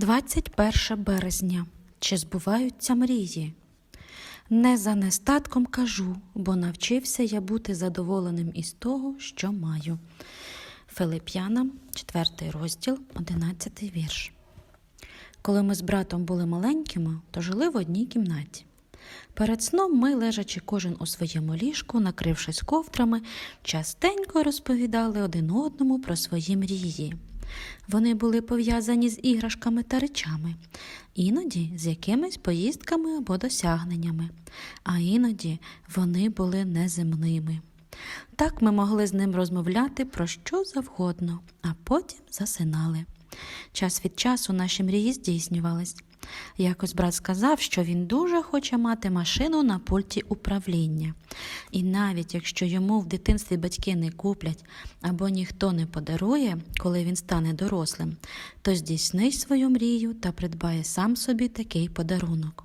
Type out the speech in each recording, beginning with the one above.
21 березня. Чи збуваються мрії? Не за нестатком кажу, бо навчився я бути задоволеним із того, що маю. Филип'янам, 4 розділ, 11 вірш. Коли ми з братом були маленькими, то жили в одній кімнаті. Перед сном ми, лежачи кожен у своєму ліжку, накрившись ковдрами, частенько розповідали один одному про свої мрії. Вони були пов'язані з іграшками та речами, іноді з якимись поїздками або досягненнями, а іноді вони були неземними. Так ми могли з ним розмовляти про що завгодно, а потім засинали. Час від часу наші мрії здійснювались. Якось брат сказав, що він дуже хоче мати машину на пульті управління. І навіть якщо йому в дитинстві батьки не куплять або ніхто не подарує, коли він стане дорослим, то здійснить свою мрію та придбає сам собі такий подарунок.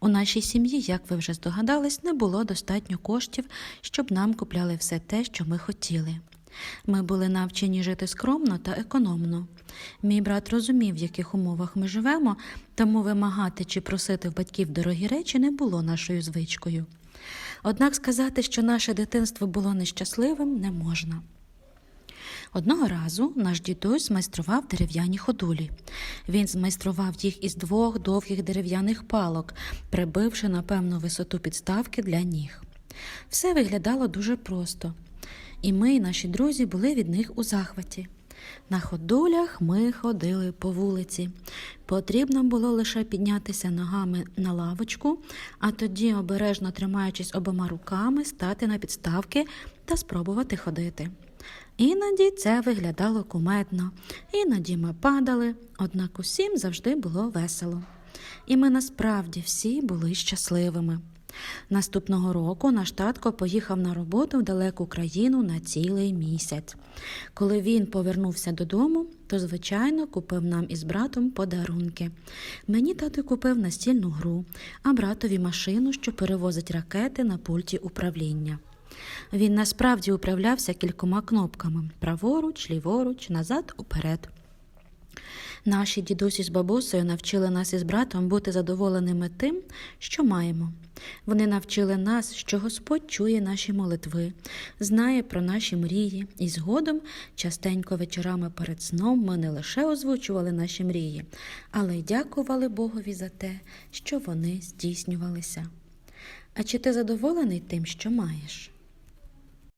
У нашій сім'ї, як ви вже здогадались, не було достатньо коштів, щоб нам купляли все те, що ми хотіли. Ми були навчені жити скромно та економно. Мій брат розумів, в яких умовах ми живемо, тому вимагати чи просити в батьків дорогі речі не було нашою звичкою. Однак сказати, що наше дитинство було нещасливим, не можна. Одного разу наш дідусь змайстрував дерев'яні ходулі. Він змайстрував їх із двох довгих дерев'яних палок, прибивши на певну висоту підставки для ніг. Все виглядало дуже просто, і ми, і наші друзі, були від них у захваті. На ходулях ми ходили по вулиці. Потрібно було лише піднятися ногами на лавочку, а тоді, обережно тримаючись обома руками, стати на підставки та спробувати ходити. Іноді це виглядало кумедно, іноді ми падали, однак усім завжди було весело. І ми насправді всі були щасливими. Наступного року наш татко поїхав на роботу в далеку країну на цілий місяць. Коли він повернувся додому, то, звичайно, купив нам із братом подарунки. Мені тато купив настільну гру, а братові машину, що перевозить ракети на пульті управління. Він насправді управлявся кількома кнопками праворуч, ліворуч, назад, уперед. Наші дідусі з бабусею навчили нас із братом бути задоволеними тим, що маємо. Вони навчили нас, що Господь чує наші молитви, знає про наші мрії, і згодом частенько вечорами перед сном ми не лише озвучували наші мрії, але й дякували Богові за те, що вони здійснювалися. А чи ти задоволений тим, що маєш?